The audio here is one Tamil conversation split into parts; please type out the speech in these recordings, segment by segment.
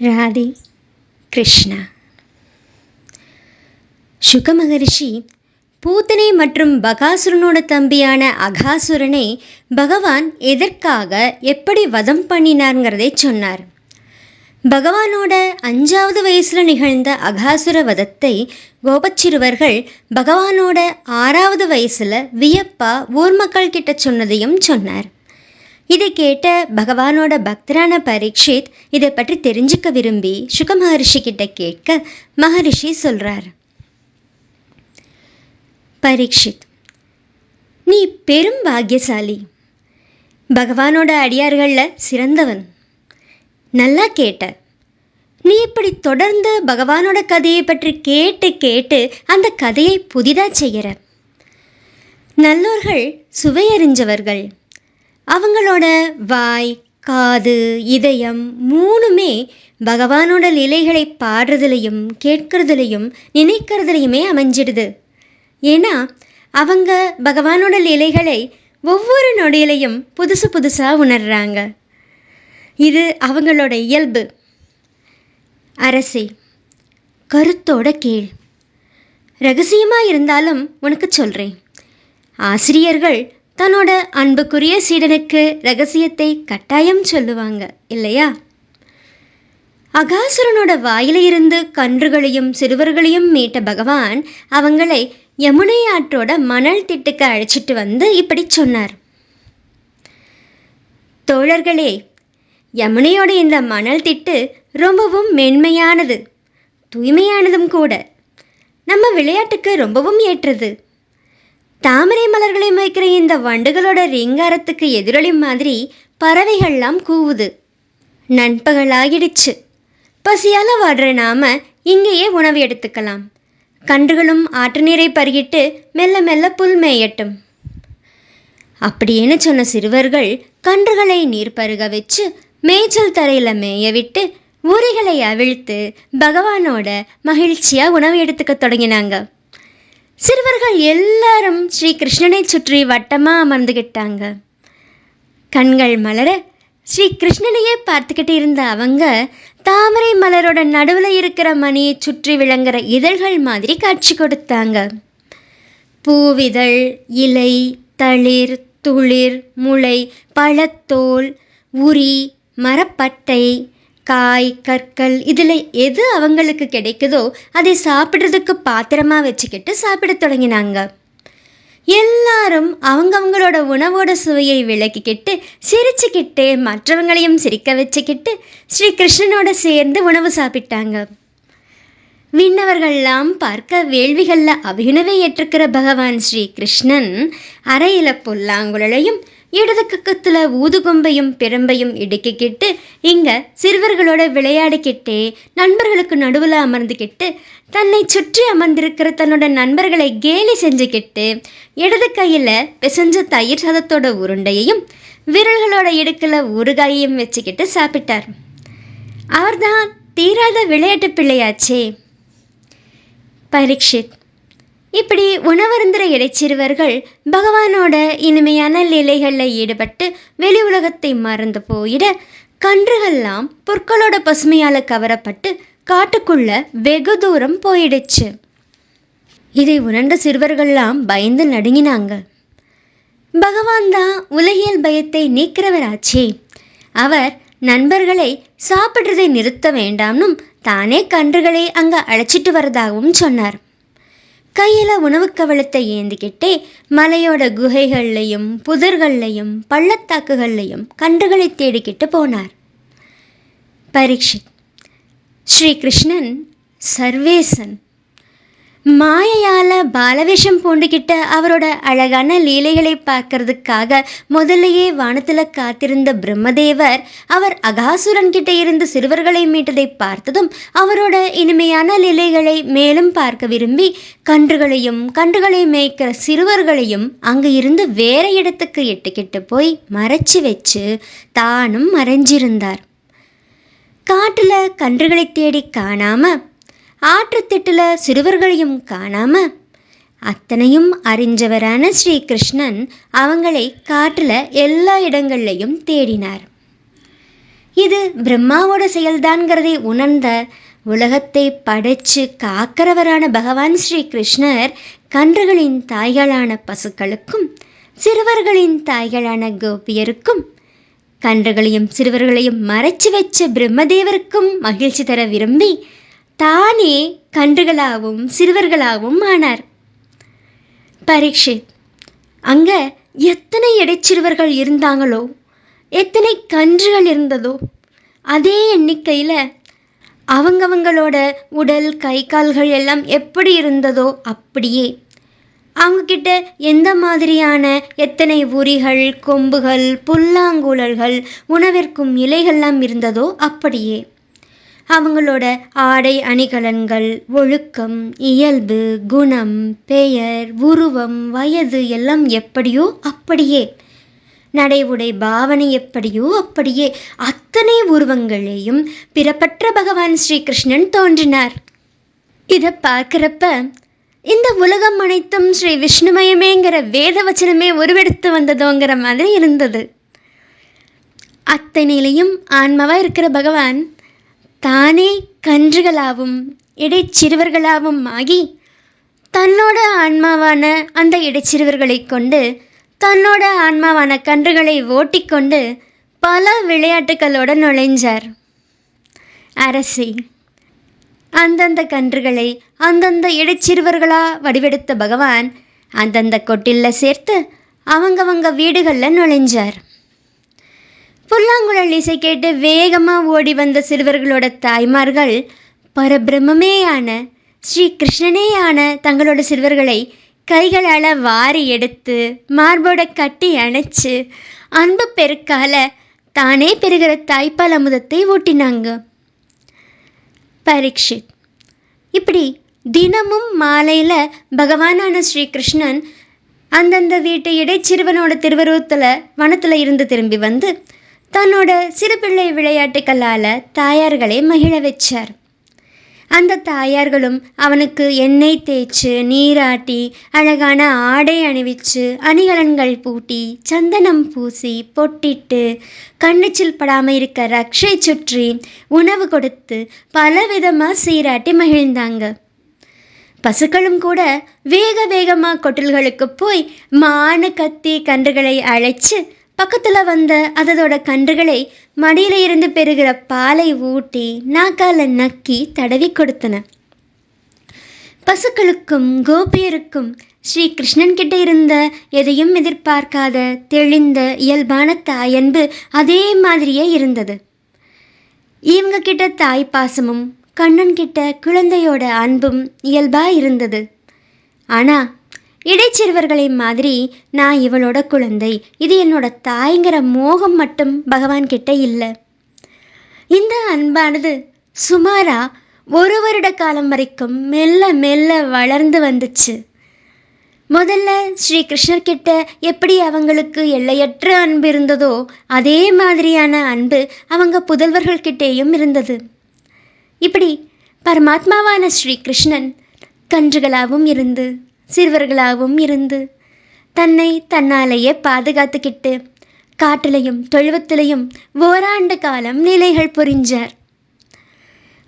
ராதே கிருஷ்ணா சுக மகரிஷி பூத்தனை மற்றும் பகாசுரனோட தம்பியான அகாசுரனை பகவான் எதற்காக எப்படி வதம் பண்ணினார்ங்கிறதை சொன்னார் பகவானோட அஞ்சாவது வயசில் நிகழ்ந்த அகாசுர வதத்தை கோபச்சிறுவர்கள் பகவானோட ஆறாவது வயசில் வியப்பா ஊர் மக்கள் கிட்ட சொன்னதையும் சொன்னார் இதை கேட்ட பகவானோட பக்தரான பரீட்சித் இதை பற்றி தெரிஞ்சுக்க விரும்பி சுக மகரிஷி கிட்ட கேட்க மகரிஷி சொல்றார். பரீட்சித் நீ பெரும் பாக்கியசாலி. பகவானோட அடியார்களில் சிறந்தவன். நல்லா கேட்ட. நீ இப்படி தொடர்ந்து பகவானோட கதையை பற்றி கேட்டு கேட்டு அந்த கதையை புதிதாக செய்கிற நல்லோர்கள் சுவையறிஞ்சவர்கள். அவங்களோட வாய் காது இதயம் மூணுமே பகவானோட லீலைகளை பாடுறதுலையும் கேட்கறதுலையும் நினைக்கிறதுலையுமே அமைஞ்சிடுது. ஏன்னா அவங்க பகவானோட லீலைகளை ஒவ்வொரு நொடியிலையும் புதுசு புதுசாக உணர்றாங்க. இது அவங்களோட இயல்பு. அரசே கருத்தோட கீழ் ரகசியமாக இருந்தாலும் உனக்கு சொல்கிறேன் ஆசிரியர்கள் தன்னோட அன்புக்குரிய சீடனுக்கு ரகசியத்தை கட்டாயம் சொல்லுவாங்க இல்லையா? அகாசுரனோட வாயில இருந்து கன்றுகளையும் சிறுவர்களையும் மீட்ட பகவான் அவங்களை யமுனை ஆற்றோட மணல் திட்டுக்கு அழைச்சிட்டு வந்து இப்படி சொன்னார். தோழர்களே யமுனையோட இந்த மணல் திட்டு ரொம்பவும் மென்மையானது தூய்மையானதும் கூட. நம்ம விளையாட்டுக்கு ரொம்பவும் ஏற்றது. தாமரை மலர்களை மயக்கிற இந்த வண்டுகளோட ரிங்காரத்துக்கு எதிரொலி மாதிரி பறவைகள்லாம் கூவுது. நண்பகலாகிடுச்சு. பசியால் வாடுற நாம இங்கேயே உணவு எடுத்துக்கலாம். கன்றுகளும் ஆற்று நீரை பருகிட்டு மெல்ல மெல்ல புல் மேயட்டும். அப்படின்னு சொன்ன சிறுவர்கள் கன்றுகளை நீர் பருக வச்சு மேய்ச்சல் தரையில் மேய விட்டு உரிகளை அவிழ்த்து பகவானோட மகிழ்ச்சியாக உணவு எடுத்துக்க தொடங்கினாங்க. சிறுவர்கள் எல்லாரும் ஸ்ரீ கிருஷ்ணனை சுற்றி வட்டமாக அமர்ந்துக்கிட்டாங்க கண்கள் மலர ஸ்ரீ கிருஷ்ணனையே பார்த்துக்கிட்டு இருந்த அவங்க தாமரை மலரோட நடுவில் இருக்கிற மணியை சுற்றி விளங்குற இதழ்கள் மாதிரி காட்சி கொடுத்தாங்க. பூவிதழ் இலை தளிர் துளிர் முளை பழத்தோல் உரி மரப்பட்டை காய் கற்கள் இதில் எது அவங்களுக்கு கிடைக்குதோ அதை சாப்பிட்றதுக்கு பாத்திரமாக வச்சுக்கிட்டு சாப்பிட தொடங்கினாங்க. எல்லாரும் அவங்கவங்களோட உணவோட சுவையை விளக்கிக்கிட்டு சிரிச்சுக்கிட்டு மற்றவங்களையும் சிரிக்க வச்சுக்கிட்டு ஸ்ரீ கிருஷ்ணனோட சேர்ந்து உணவு சாப்பிட்டாங்க. விண்ணவர்கள்லாம் பார்க்க வேள்விகளில் அபியுணவை ஏற்றுக்கிற பகவான் ஸ்ரீ கிருஷ்ணன் அறையில் புல்லாங்குழலையும் இடது பக்கத்தில் ஊதுகொம்பையும் பிரம்பையும் இடுக்கிக்கிட்டு இங்கே சிறுவர்களோட விளையாடிக்கிட்டே நண்பர்களுக்கு நடுவில் அமர்ந்துக்கிட்டு தன்னை சுற்றி அமர்ந்திருக்கிற தன்னோட நண்பர்களை கேலி செஞ்சுக்கிட்டு இடது கையில் பிசைஞ்ச தயிர் சாதத்தோட உருண்டையையும் விரல்களோட இடுக்கில் ஊறுகாயையும் வச்சுக்கிட்டு சாப்பிட்டார். அவர்தான் தீராத விளையாட்டு பிள்ளையாச்சே. பரீட்சித். இப்படி உணவருந்துற இடைச்சிறுவர்கள் பகவானோட இனிமையான லீலைகளில் ஈடுபட்டு வெளி உலகத்தை மறந்து போயிட கன்றுகள்லாம் புற்களோட பசுமையால் கவரப்பட்டு காட்டுக்குள்ள வெகு தூரம் போயிடுச்சு. இதை உணர்ந்த சிறுவர்கள்லாம் பயந்து நடுங்கினாங்க. பகவான் தான் உலகியல் பயத்தை நீக்கிறவராச்சே. அவர் நண்பர்களை சாப்பிட்றதை நிறுத்த வேண்டாம்னும் தானே கன்றுகளை அங்கே அழைச்சிட்டு வரதாகவும் சொன்னார். கையில் உணவு கவளத்தை ஏந்திக்கிட்டே மலையோட குகைகள்லையும் புதர்கள்லையும் பள்ளத்தாக்குகள்லையும் கன்றுகளை தேடிக்கிட்டு போனார். பரீட்சித். ஸ்ரீகிருஷ்ணன் சர்வேசன் மாயையால் பாலவேஷம் பூண்டுகிட்ட அவரோட அழகான லீலைகளை பார்க்கறதுக்காக முதல்லையே வானத்தில் காத்திருந்த பிரம்மதேவர் அவர் அகாசுரன் கிட்ட இருந்து சிறுவர்களை மீட்டதை பார்த்ததும் அவரோட இனிமையான லீலைகளை மேலும் பார்க்க விரும்பி கன்றுகளையும் கன்றுகளை மேய்க்கிற சிறுவர்களையும் அங்கே இருந்து வேற இடத்துக்கு எட்டுக்கிட்டு போய் மறைச்சு வச்சு தானும் மறைஞ்சிருந்தார். காட்டில் கன்றுகளை தேடி காணாமல் ஆற்றுத்திட்டில் சிறுவர்களையும் காணாம அத்தனையும் அறிஞ்சவரான ஸ்ரீகிருஷ்ணன் அவங்களை காட்டில் எல்லா இடங்கள்லையும் தேடினார். இது பிரம்மாவோட செயல்தான்கிறதை உணர்ந்த உலகத்தை படைச்சு காக்கிறவரான பகவான் ஸ்ரீ கிருஷ்ணர் கன்றுகளின் தாய்களான பசுக்களுக்கும் சிறுவர்களின் தாய்களான கோபியருக்கும் கன்றுகளையும் சிறுவர்களையும் மறைச்சு வச்ச பிரம்மதேவருக்கும் மகிழ்ச்சி தர விரும்பி தானே கன்றுகளாகவும் சிறுவர்களாகவும் ஆனார். பரீட்சித் அங்க எத்தனை இடைச்சிறுவர்கள் இருந்தாங்களோ எத்தனை கன்றுகள் இருந்ததோ அதே எண்ணிக்கையில் அவங்கவங்களோட உடல் கை கால்கள் எல்லாம் எப்படி இருந்ததோ அப்படியே அவங்கக்கிட்ட எந்த மாதிரியான எத்தனை உரிகள் கொம்புகள் புல்லாங்குழல்கள் உணவிற்கும் இலைகள்லாம் இருந்ததோ அப்படியே அவங்களோட ஆடை அணிகலன்கள் ஒழுக்கம் இயல்பு குணம் பெயர் உருவம் வயது எல்லாம் எப்படியோ அப்படியே. நடை உடை பாவனை எப்படியோ அப்படியே. அத்தனை உருவங்களையும் பிறப்பற்ற பகவான் ஸ்ரீகிருஷ்ணன் தோன்றினார். இதை பார்க்குறப்ப இந்த உலகம் அனைத்தும் ஸ்ரீ விஷ்ணுமயமேங்கிற வேத வச்சனமே உருவெடுத்து வந்ததோங்கிற மாதிரி இருந்தது. அத்தனையிலையும் ஆன்மாவாக இருக்கிற பகவான் தானே கன்றுகளாகவும் இடைச்சிறுவர்களாகவும் ஆகி தன்னோட ஆன்மாவான அந்த இடைச்சிறுவர்களை கொண்டு தன்னோட ஆன்மாவான கன்றுகளை ஓட்டிக்கொண்டு பல விளையாட்டுகளோட நுழைஞ்சார். அரசி அந்தந்த கன்றுகளை அந்தந்த இடைச்சிறுவர்களா வடிவெடுத்த பகவான் அந்தந்த கொட்டில்ல சேர்த்து அவங்கவங்க வீடுகளில் நுழைஞ்சார். புல்லாங்குழல் இசை கேட்டு வேகமாக ஓடி வந்த சிறுவர்களோட தாய்மார்கள் பரபிரமேயான ஸ்ரீ கிருஷ்ணனேயான தங்களோட சிறுவர்களை கைகளால் வாரி எடுத்து மார்போட கட்டி அணைச்சு அன்பு பெருக்கால தானே பெறுகிற தாய்ப்பால் அமுதத்தை ஊட்டினாங்க பரீட்சித். இப்படி தினமும் மாலையில் பகவானான ஸ்ரீ கிருஷ்ணன் அந்தந்த வீட்டு இடைச்சிறுவனோட திருவருவத்தில் வனத்தில் இருந்து திரும்பி வந்து தன்னோட சிறு பிள்ளை விளையாட்டுக்களால் தாயார்களை மகிழ வச்சார். அந்த தாயார்களும் அவனுக்கு எண்ணெய் தேய்ச்சு நீராட்டி அழகான ஆடை அணிவிச்சு அணிகலன்கள் பூட்டி சந்தனம் பூசி பொட்டிட்டு கண்ணுச்சில் படாமல் இருக்க ரக்ஷை சுற்றி உணவு கொடுத்து பலவிதமாக சீராட்டி மகிழ்ந்தாங்க. பசுக்களும் கூட வேக வேகமாக கொட்டில்களுக்கு போய் மானு கத்தி கன்றுகளை அழைச்சு பக்கத்தில் வந்த அதோட கன்றுகளை மடியில் இருந்து பெறுகிற பாலை ஊட்டி நாக்கால நக்கி தடவி கொடுத்தன. பசுக்களுக்கும் கோபியருக்கும் ஸ்ரீ கிருஷ்ணன் கிட்ட இருந்த எதையும் எதிர்பார்க்காத தெளிந்த இயல்பான தாயன்பு அதே மாதிரியே இருந்தது. இவங்க கிட்ட தாய் பாசமும் கண்ணன் கிட்ட குழந்தையோட அன்பும் இயல்பாக இருந்தது. ஆனால் இடைச்சிறுவர்களை மாதிரி நான் இவளோட குழந்தை. இது என்னோட தாய்ங்கிற மோகம் மட்டும் பகவான் கிட்ட இல்லை. இந்த அன்பானது சுமாரா ஒரு வருட காலம் வரைக்கும் மெல்ல மெல்ல வளர்ந்து வந்துச்சு. முதல்ல ஸ்ரீ கிருஷ்ணர்கிட்ட எப்படி அவங்களுக்கு எல்லையற்ற அன்பு இருந்ததோ அதே மாதிரியான அன்பு அவங்க புதல்வர்கள்கிட்டேயும் இருந்தது. இப்படி பரமாத்மாவான ஸ்ரீ கிருஷ்ணன் கன்றுகளாகவும் இருந்து சிறுவர்களாகவும் இருந்து தன்னை தன்னாலேயே பாதுகாத்துக்கிட்டு காட்டிலையும் தொழுவத்திலையும் ஓராண்டு காலம் நிலைகள் புரிஞ்சார்.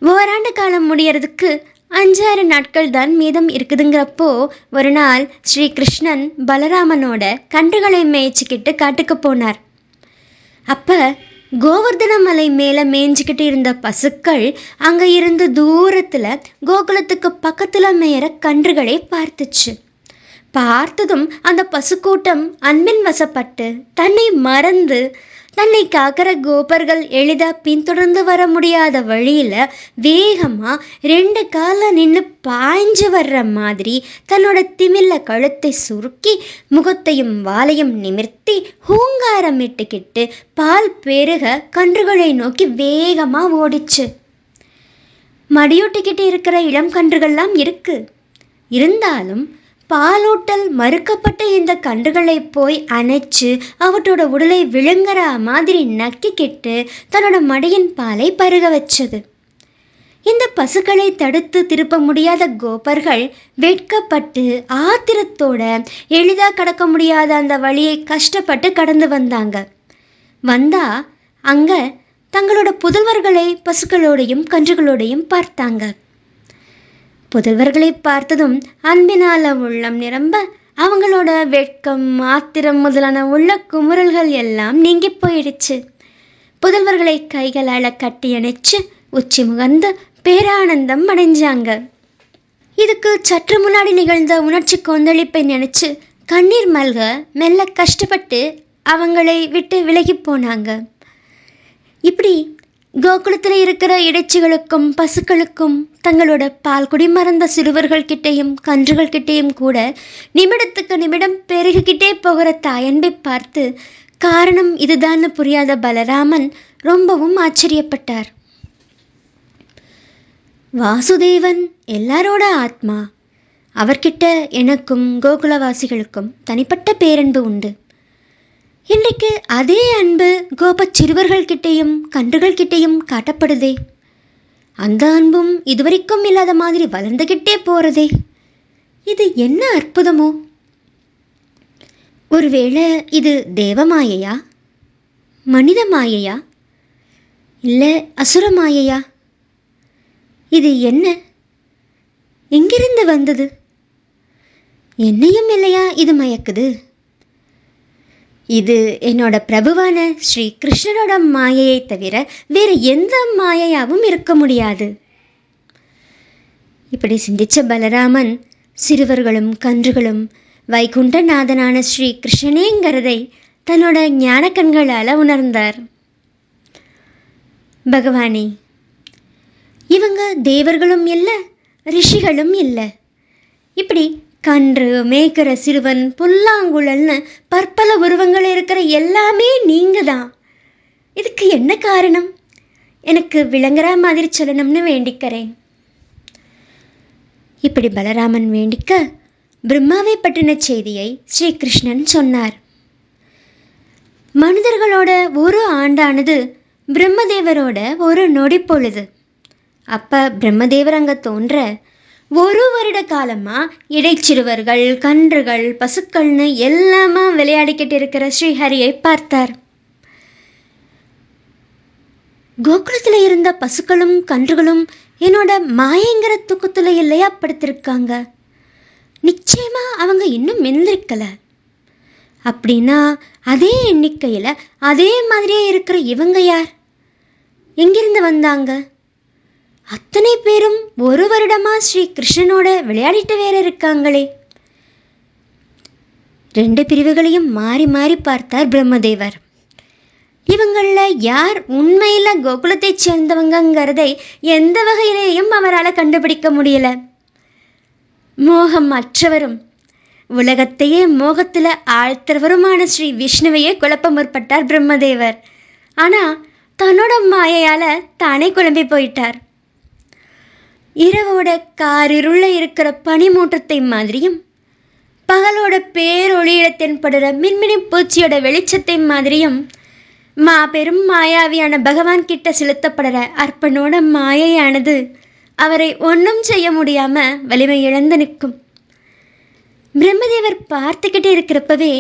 ஓராண்டு காலம் முடியறதுக்கு அஞ்சாறு நாட்கள் தான் மீதம் இருக்குதுங்கிறப்போ ஒரு நாள் ஸ்ரீ கிருஷ்ணன் பலராமனோட கன்றுகளை மேய்ச்சிக்கிட்டு காட்டுக்கு போனார். அப்போ கோவர்தன மலை மேலே மேய்ஞ்சிக்கிட்டு இருந்த பசுக்கள் அங்கே இருந்து தூரத்தில் கோகுலத்துக்கு பக்கத்தில் மேயிற கன்றுகளை பார்த்துச்சு. பார்த்ததும் அந்த பசுக்கூட்டம் அன்பின் வசப்பட்டு தன்னை மறந்து தன்னை காக்கிற கோபர்கள் எளிதாக பின்தொடர்ந்து வர முடியாத வழியில் வேகமாக ரெண்டு காலில் நின்று பாய்ஞ்சு வர்ற மாதிரி தன்னோட திமில்ல கழுத்தை சுருக்கி முகத்தையும் வாலையும் நிமிர்த்தி ஹூங்காரம் இட்டுக்கிட்டு பால் பெருக கன்றுகளை நோக்கி வேகமாக ஓடிச்சு. மடியூட்டிக்கிட்டு இருக்கிற இளம் கன்றுகள்லாம் இருக்கு. இருந்தாலும் பாலூட்டல் மறுக்கப்பட்ட இந்த கன்றுகளை போய் அணைச்சு அவற்றோட உடலை விழுங்குற மாதிரி நக்கிக்கிட்டு தன்னோட மடியின் பாலை பருக வச்சது. இந்த பசுக்களை தடுத்து திருப்ப முடியாத கோபர்கள் வெட்கப்பட்டு ஆத்திரத்தோட எளிதாக கடக்க முடியாத அந்த வழியை கஷ்டப்பட்டு கடந்து வந்தாங்க. வந்தா அங்க தங்களோட புதல்வர்களை பசுக்களோடையும் கன்றுகளோடையும் பார்த்தாங்க. புதல்வர்களை பார்த்ததும் அன்பினால உள்ளம் நிரம்ப அவங்களோட வெட்கம் ஆத்திரம் முதலான உள்ள குமுறல்கள் எல்லாம் நீங்கி போயிடுச்சு. புதல்வர்களை கைகளால் கட்டி அணைச்சு உச்சி முகர்ந்து பேரானந்தம் அடைஞ்சாங்க. இதுக்கு சற்று முன்னாடி நிகழ்ந்த உணர்ச்சி கொந்தளிப்பை நினைச்சு கண்ணீர் மல்க மெல்ல கஷ்டப்பட்டு அவங்களை விட்டு விலகி போனாங்க. இப்படி கோகுலத்தில் இருக்கிற இடைச்சிகளுக்கும் பசுக்களுக்கும் தங்களோட பால் குடி மறந்த சிறுவர்கள் கிட்டேயும் கன்றுகள் கிட்டேயும் கூட நிமிடத்துக்கு நிமிடம் பெருகிக்கிட்டே போகிற தாயன்பை பார்த்து காரணம் இதுதான்னு புரியாத பலராமன் ரொம்பவும் ஆச்சரியப்பட்டார். வாசுதேவன் எல்லாரோட ஆத்மா. அவர்கிட்ட எனக்கும் கோகுலவாசிகளுக்கும் தனிப்பட்ட பேரன்பு உண்டு. இன்றைக்கு அதே அன்பு கோபச் சிறுவர்கள்கிட்டையும் கன்றுகள்கிட்டேயும் காட்டப்படுதே. அந்த அன்பும் இதுவரைக்கும் இல்லாத மாதிரி வளர்ந்துக்கிட்டே போகிறதே இது என்ன அற்புதமோ? ஒருவேளை இது தேவமாயையா? மனித மாயையா? இல்லை அசுர மாயையா? இது என்ன? எங்கிருந்து வந்தது? என்னையும் இல்லையா இது மயக்குது? இது என்னோட பிரபுவான ஸ்ரீ கிருஷ்ணனோட மாயையை தவிர வேறு எந்த மாயையாகவும் இருக்க முடியாது. இப்படி சிந்தித்த பலராமன் சிறுவர்களும் கன்றுகளும் வைகுண்டநாதனான ஸ்ரீ கிருஷ்ணனேங்கிறதை தன்னோட ஞான கண்களால் உணர்ந்தார். பகவானே இவங்க தேவர்களும் இல்லை ரிஷிகளும் இல்லை. இப்படி கன்று மேய்க்கிற சிறுவன் புல்லாங்குழல்னு பற்பல உருவங்கள் இருக்கிற எல்லாமே நீங்கள் தான் இதுக்கு என்ன காரணம்? எனக்கு விளங்குற மாதிரி சொல்லணும்னு வேண்டிக்கிறேன். இப்படி பலராமன் வேண்டிக்க பிரம்மாவை பற்றின செய்தியை ஸ்ரீகிருஷ்ணன் சொன்னார். மனிதர்களோட ஒரு ஆண்டானது பிரம்மதேவரோட ஒரு நொடி பொழுது அப்போ பிரம்மதேவர் அங்கே தோன்ற ஒரு வருட காலமாக இடைச்சிறுவர்கள் கன்றுகள் பசுக்கள்னு எல்லாமா விளையாடிக்கிட்டு இருக்கிற ஸ்ரீஹரியை பார்த்தார். கோகுலத்தில் இருந்த பசுக்களும் கன்றுகளும் என்னோட மாயங்கிற தூக்கத்தில் இல்லையா படுத்திருக்காங்க. நிச்சயமாக அவங்க இன்னும் மெந்திருக்கலை அப்படின்னா அதே எண்ணிக்கையில் அதே மாதிரியே இருக்கிற இவங்க யார்? எங்கிருந்து வந்தாங்க? அத்தனை பேரும் ஒரு வருடமா ஸ்ரீ கிருஷ்ணனோட விளையாடிட்டு வேற இருக்காங்களே. ரெண்டு பிரிவுகளையும் மாறி மாறி பார்த்தார் பிரம்மதேவர். இவங்களில் யார் உண்மையில் கோகுலத்தைச் சேர்ந்தவங்கங்கிறதை எந்த வகையிலேயும் அவரால் கண்டுபிடிக்க முடியல. மோகம் அற்றவரும் உலகத்தையே மோகத்தில் ஆழ்த்துறவருமான ஸ்ரீ விஷ்ணுவையே குழப்ப முற்பட்டார் பிரம்மதேவர். ஆனால் தன்னோட மாயையால் தானே குழம்பி போயிட்டார். இரவோட காரிருள்ள இருக்கிற பனிமூட்டத்தை மாதிரியும் பகலோட பேரொளியில தென்படுற மின்மினி பூச்சியோட வெளிச்சத்தை மாதிரியும் மாபெரும் மாயாவியான பகவான் கிட்ட செலுத்தப்படுற அர்ப்பனோட மாயையானது அவரை ஒன்றும் செய்ய முடியாம வலிமை இழந்து நிற்கும். பிரம்மதேவர் பார்த்துக்கிட்டே இருக்கிறப்பவே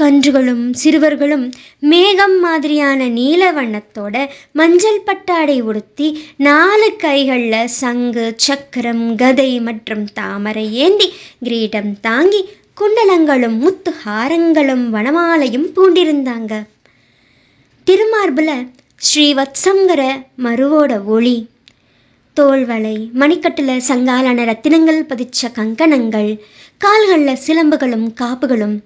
கன்றுகளும் சிறுவர்களும் மேகம் மாதிரியான நீல வண்ணத்தோட மஞ்சள் பட்டாடை உடுத்தி நாலு கைகளில் சங்கு சக்கரம் கதை மற்றும் தாமரை ஏந்தி கிரீடம் தாங்கி குண்டலங்களும் முத்து ஹாரங்களும் வனமாலையும் பூண்டிருந்தாங்க. திருமார்பில் ஸ்ரீவத்சங்கிற மருவோட ஒளி. தோள்வளை மணிக்கட்டில் சங்காலான ரத்தினங்கள் பதிச்ச கங்கணங்கள் கால்களில் சிலம்புகளும் காப்புகளும்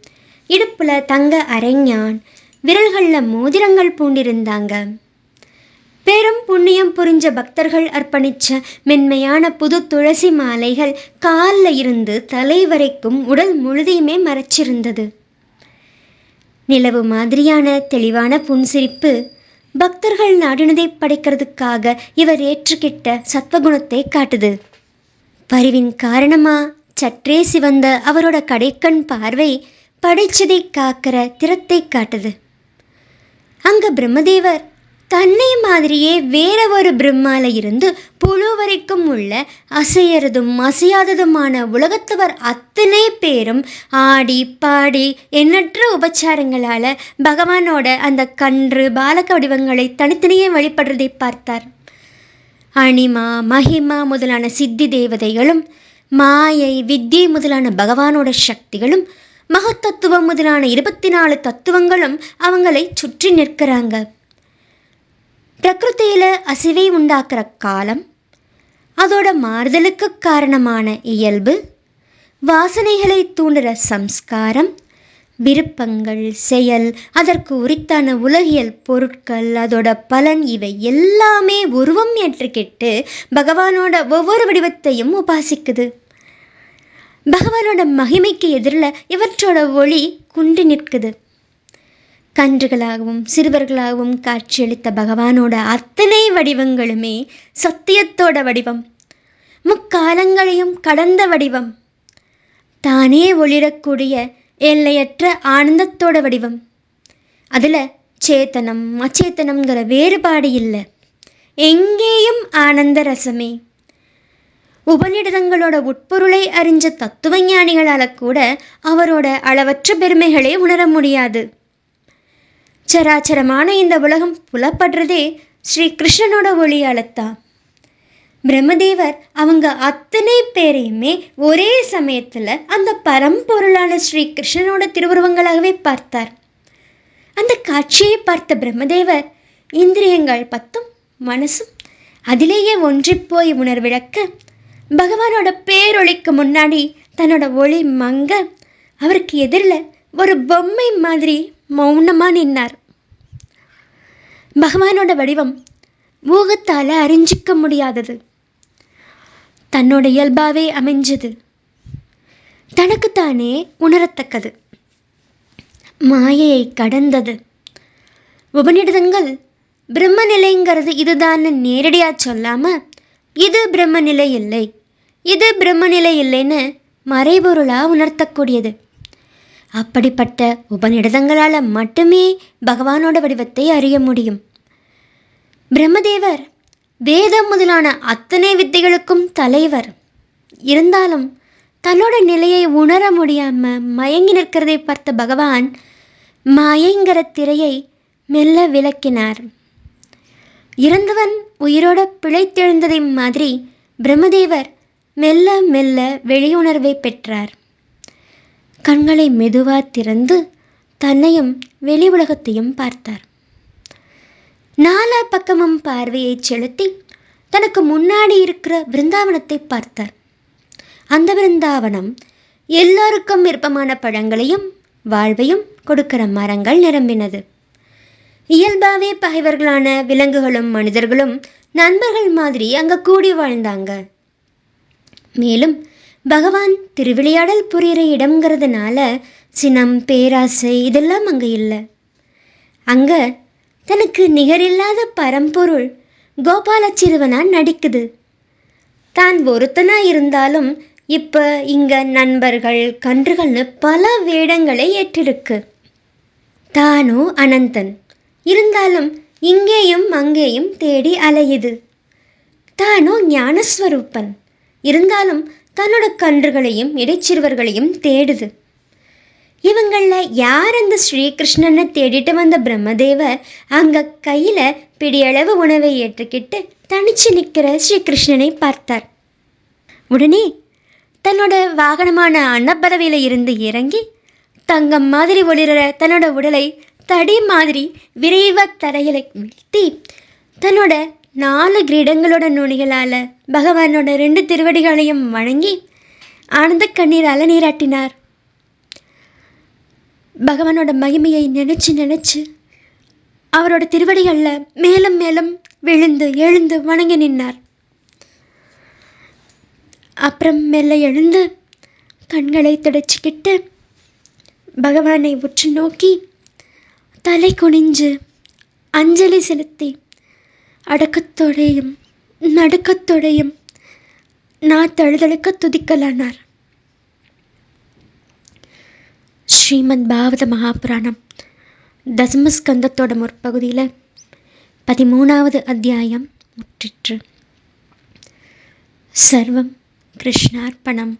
இடுப்புல தங்க அரைஞான் விரல்களில் மோதிரங்கள் பூண்டிருந்தாங்க. பெரும் புண்ணியம் புரிஞ்ச பக்தர்கள் அர்ப்பணிச்ச மென்மையான புது துளசி மாலைகள் காலில் இருந்து தலை வரைக்கும் உடல் முழுதையுமே மறைச்சிருந்தது. நிலவு மாதிரியான தெளிவான புன்சிரிப்பு பக்தர்கள் நாடினதை படைக்கிறதுக்காக இவர் ஏற்றுக்கிட்ட சத்வகுணத்தை காட்டுது. பரிவின் காரணமா சற்றே சிவந்த அவரோட கடைக்கண் பார்வை படைச்சதை காக்கிற திறத்தை காட்டுது. அங்க பிரம்மதேவர் தன்னை மாதிரியே வேற ஒரு பிரம்மால இருந்து புழு வரைக்கும் உள்ள அசையறதும் அசையாததுமான உலகத்தவர் அத்தனை பேரும் ஆடி பாடி எண்ணற்ற உபச்சாரங்களால் பகவானோட அந்த கன்று பாலக வடிவங்களை தனித்தனியே வழிபடுறதை பார்த்தார். அனிமா மகிமா முதலான சித்தி தேவதைகளும் மாயை வித்யை முதலான பகவானோட சக்திகளும் மகத்தத்துவம் முதலான இருபத்தி நாலு தத்துவங்களும் அவங்களை சுற்றி நிற்கிறாங்க. பிரகிருத்தியில் அசைவை உண்டாக்குற காலம் அதோட மாறுதலுக்கு காரணமான இயல்பு வாசனைகளை தூண்டுற சம்ஸ்காரம் விருப்பங்கள் செயல் அதற்கு உரித்தான உலகியல் பொருட்கள் அதோட பலன் இவை எல்லாமே உருவம் ஏற்றுக்கிட்டு பகவானோட ஒவ்வொரு வடிவத்தையும் உபாசிக்குது. பகவானோட மகிமைக்கு எதிரில் இவற்றோட ஒளி குண்டு நிற்குது. கன்றுகளாகவும் சிறுவர்களாகவும் காட்சியளித்த பகவானோட அத்தனை வடிவங்களுமே சத்தியத்தோட வடிவம். முக்காலங்களையும் கடந்த வடிவம். தானே ஒளிரக்கூடிய எல்லையற்ற ஆனந்தத்தோட வடிவம். அதில் சேத்தனம் அச்சேத்தனம்ங்கிற வேறுபாடு இல்லை. எங்கேயும் ஆனந்த ரசமே. உபநிடதங்களோட உட்பொருளை அறிஞ்ச தத்துவ ஞானிகளால் கூட அவரோட அளவற்ற பெருமைகளை உணர முடியாது. சராச்சரமான இந்த உலகம் புலப்படுறதே ஸ்ரீ கிருஷ்ணனோட ஒளியாலத்தான் பிரம்மதேவர் அவங்க அத்தனை பேரையுமே ஒரே சமயத்தில் அந்த பரம்பொருளான ஸ்ரீ கிருஷ்ணனோட திருவுருவங்களாகவே பார்த்தார். அந்த காட்சியை பார்த்த பிரம்மதேவர் இந்திரியங்கள் பத்தும் மனசும் அதிலேயே ஒன்றிப்போய் உணர்விழக்க பகவானோட பேரொளிக்கு முன்னாடி தன்னோட ஒளி மங்க அவருக்கு எதிரில் ஒரு பொம்மை மாதிரி மௌனமாக நின்னார். பகவானோட வடிவம் ஊகத்தால் அறிஞ்சிக்க முடியாதது. தன்னோட இயல்பாவே அமைஞ்சது. தனக்குத்தானே உணரத்தக்கது. மாயையை கடந்தது. உபநிடதங்கள் பிரம்மநிலைங்கிறது இதுதான்னு நேரடியாக சொல்லாமல் இது பிரம்மநிலை இல்லை. இது பிரம்மநிலை இல்லைன்னு மறைபொருளாக உணர்த்தக்கூடியது. அப்படிப்பட்ட உபநிடதங்களால் மட்டுமே பகவானோட வடிவத்தை அறிய முடியும். பிரம்மதேவர் வேதம் முதலான அத்தனை வித்தைகளுக்கும் தலைவர். இருந்தாலும் தன்னோட நிலையை உணர முடியாம மயங்கி நிற்கிறதை பார்த்த பகவான் மயங்கிற திரையை மெல்ல விளக்கினார். இறந்தவன் உயிரோட பிழைத்தெழுந்ததை மாதிரி பிரம்மதேவர் மெல்ல மெல்ல வெளியுணர்வை பெற்றார். கண்களை மெதுவா திறந்து தன்னையும் வெளி உலகத்தையும் பார்த்தார். நாலா பக்கமும் பார்வையை செலுத்தி தனக்கு முன்னாடி இருக்கிற பிருந்தாவனத்தை பார்த்தார். அந்த பிருந்தாவனம் எல்லோருக்கும் விருப்பமான பழங்களையும் வாழ்வையும் கொடுக்கிற மரங்கள் நிரம்பினது. இயல்பாவே பகைவர்களான விலங்குகளும் மனிதர்களும் நண்பர்கள் மாதிரி அங்கே கூடி வாழ்ந்தாங்க. மேலும் பகவான் திருவிளையாடல் புரிகிற இடம்ங்கிறதுனால சினம் பேராசை இதெல்லாம் அங்கே இல்லை. அங்கே தனக்கு நிகரில்லாத பரம்பொருள் கோபால சிறுவனா நடிக்குது. தான் ஒருத்தனா இருந்தாலும் இப்போ இங்கே நண்பர்கள் கன்றுகள்னு பல வேடங்களை ஏற்றிருக்கு. தானோ அனந்தன். இருந்தாலும் இங்கேயும் அங்கேயும் தேடி அலையுது. தானோ ஞானஸ்வரூப்பன் இருந்தாலும் தன்னோட கன்றுகளையும் இடைச்சிறுவர்களையும் தேடுது. இவங்களில் யார் அந்த ஸ்ரீகிருஷ்ணனை தேடிட்டு வந்த பிரம்மதேவர் அங்கே கையில் பிடியளவு உணவை ஏற்றுக்கிட்டு தனிச்சு நிற்கிற ஸ்ரீகிருஷ்ணனை பார்த்தார். உடனே தன்னோட வாகனமான அன்னப்பறவையில் இருந்து இறங்கி தங்கம் மாதிரி ஒளிர தன்னோட உடலை தடி மாதிரி விரைவ தரையில வீழ்த்தி தன்னோட நாலு கிரீடங்களோட நுனிகளால் பகவானோட ரெண்டு திருவடிகளையும் வணங்கி ஆனந்த கண்ணீரால் நீராட்டினார். பகவானோட மகிமையை நினச்சி நினச்சி அவரோட திருவடிகளில் மேலும் மேலும் விழுந்து எழுந்து வணங்கி நின்னார். அப்புறம் மெல்ல எழுந்து கண்களை துடைச்சிக்கிட்டு பகவானை உற்று நோக்கி தலை குனிஞ்சு அஞ்சலி செலுத்தி அடக்கத்தோடையும் நடுக்கத்தோடையும் நான் தழுதழுக்க துதிக்கலானார். ஸ்ரீமத் பாவத மகாபுராணம் தசமஸ்கந்தத்தோட முற்பகுதியில் பதிமூணாவது அத்தியாயம் முற்றிற்று. சர்வம் கிருஷ்ணார்ப்பணம்.